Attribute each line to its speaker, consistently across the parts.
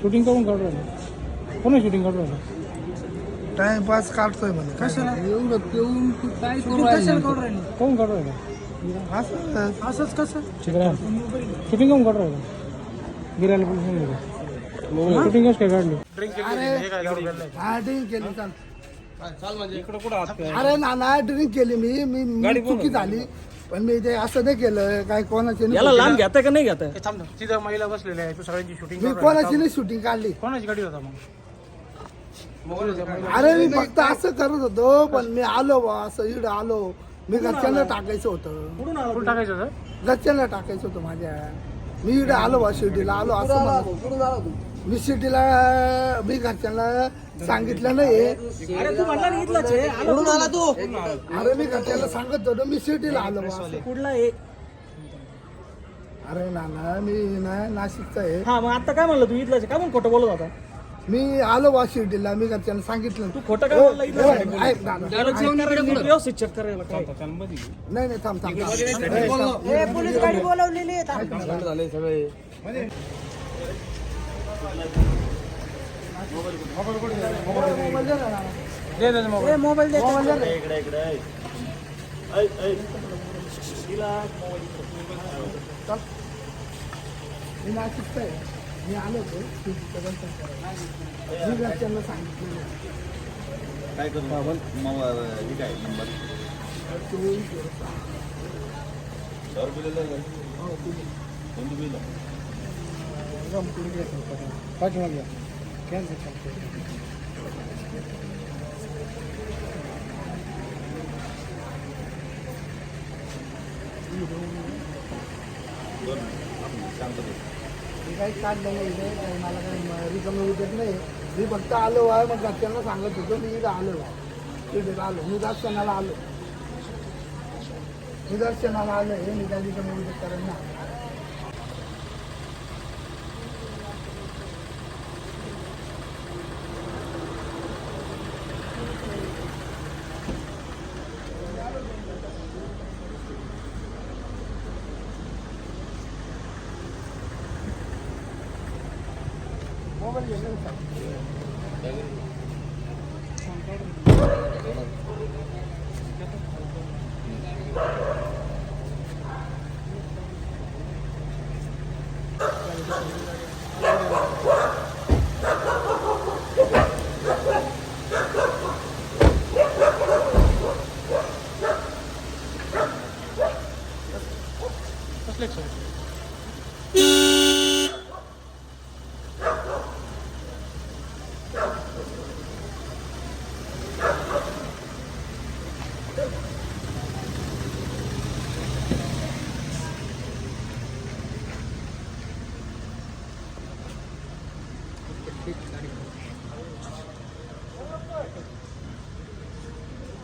Speaker 1: Shooting करून काढू राहिलं. कोण शूटिंग काढू राहिलं?
Speaker 2: टाइमपास काढतोय म्हणे.
Speaker 3: कशाला? एवढं पिऊन तू काय करू राहिली?
Speaker 1: कोण काढू राहिलं?
Speaker 2: असं
Speaker 3: असंच कसं?
Speaker 1: चिकरा शूटिंग करून काढू राहिलं. गिरायला पण शूटिंग कसं काय काढली?
Speaker 2: हा ड्रिंक केली चाल.
Speaker 1: इकडं कुठं हात काय
Speaker 2: अरे ना ना ड्रिंक केली मी. मी मी चुकी झाली. पण मी ते असं नाही केलं काय कोणाची नाही
Speaker 3: याला लांब घेता का नाही घेता?
Speaker 1: थांब. तिथं महिला बसलेल्या आहे तू सगळ्यांची शूटिंग
Speaker 2: मी कोणाची नाही शूटिंग काढली.
Speaker 1: कोणाची गाडी होता मग?
Speaker 2: अरे मी फक्त असं करत होतो पण मी आलो बा असं इकडं आलो. मी घरच्यांना टाकायचं होतं.
Speaker 1: टाकायचं होतं?
Speaker 2: घरच्यांना टाकायचं होतं माझ्या. मी इकडे आलो बा शिर्डीला आलो असं म्हणत. मी शिर्डीला मी घरच्यांना सांगितलं नाही.
Speaker 3: अरे तू म्हणला ना इथलाच आहे. कुठून आला तू.
Speaker 2: अरे मी घरच्यांना सांगत होतो मी शिर्डीला आलो बा.
Speaker 3: कुठला आहे?
Speaker 2: अरे नाना मी ना नाशिकचा आहे.
Speaker 3: हा मग आता काय म्हणलं तू? इथलाच आहे? काय म्हणून खोटं बोलत होता?
Speaker 2: मी आलो बा शिर्डीला मी घरच्यांना सांगितलं.
Speaker 3: तू खोटं काय
Speaker 2: हो,
Speaker 3: बोलला इथलाच आहे?
Speaker 2: हो, ऐक नाना.
Speaker 3: नीट व्यवस्थित चेक करायला काय?
Speaker 2: नाही नाही थांब थांब थांब. ए, थांब.
Speaker 4: पोलीस गाडी बोलावलेली आहे
Speaker 1: दे दे मोबाईल
Speaker 4: मोबाईल दे.
Speaker 2: मी नाशिकचा आहे. मी आलो होतो. मी घरच्यांना सांगितलं.
Speaker 5: काय करू? आपण हे काय? नंबर?
Speaker 2: चोवीस हो, तुम्ही.
Speaker 5: कोणतं बिल?
Speaker 1: पाठीमागे घ्या. कॅन्सल करतो.
Speaker 2: मी काही काढलं नाही इथे, काही मला काही रिकामी उद्योग नाही मी फक्त आलो आहे मग घरच्यांना सांगत होतो मी इथं आलो आहे शिर्डीला आलो मी दर्शनाला आलो मी दर्शनाला आलो हे मी काही रिकामी उद्योग करायला नाही
Speaker 1: 플렉스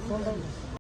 Speaker 1: こんなも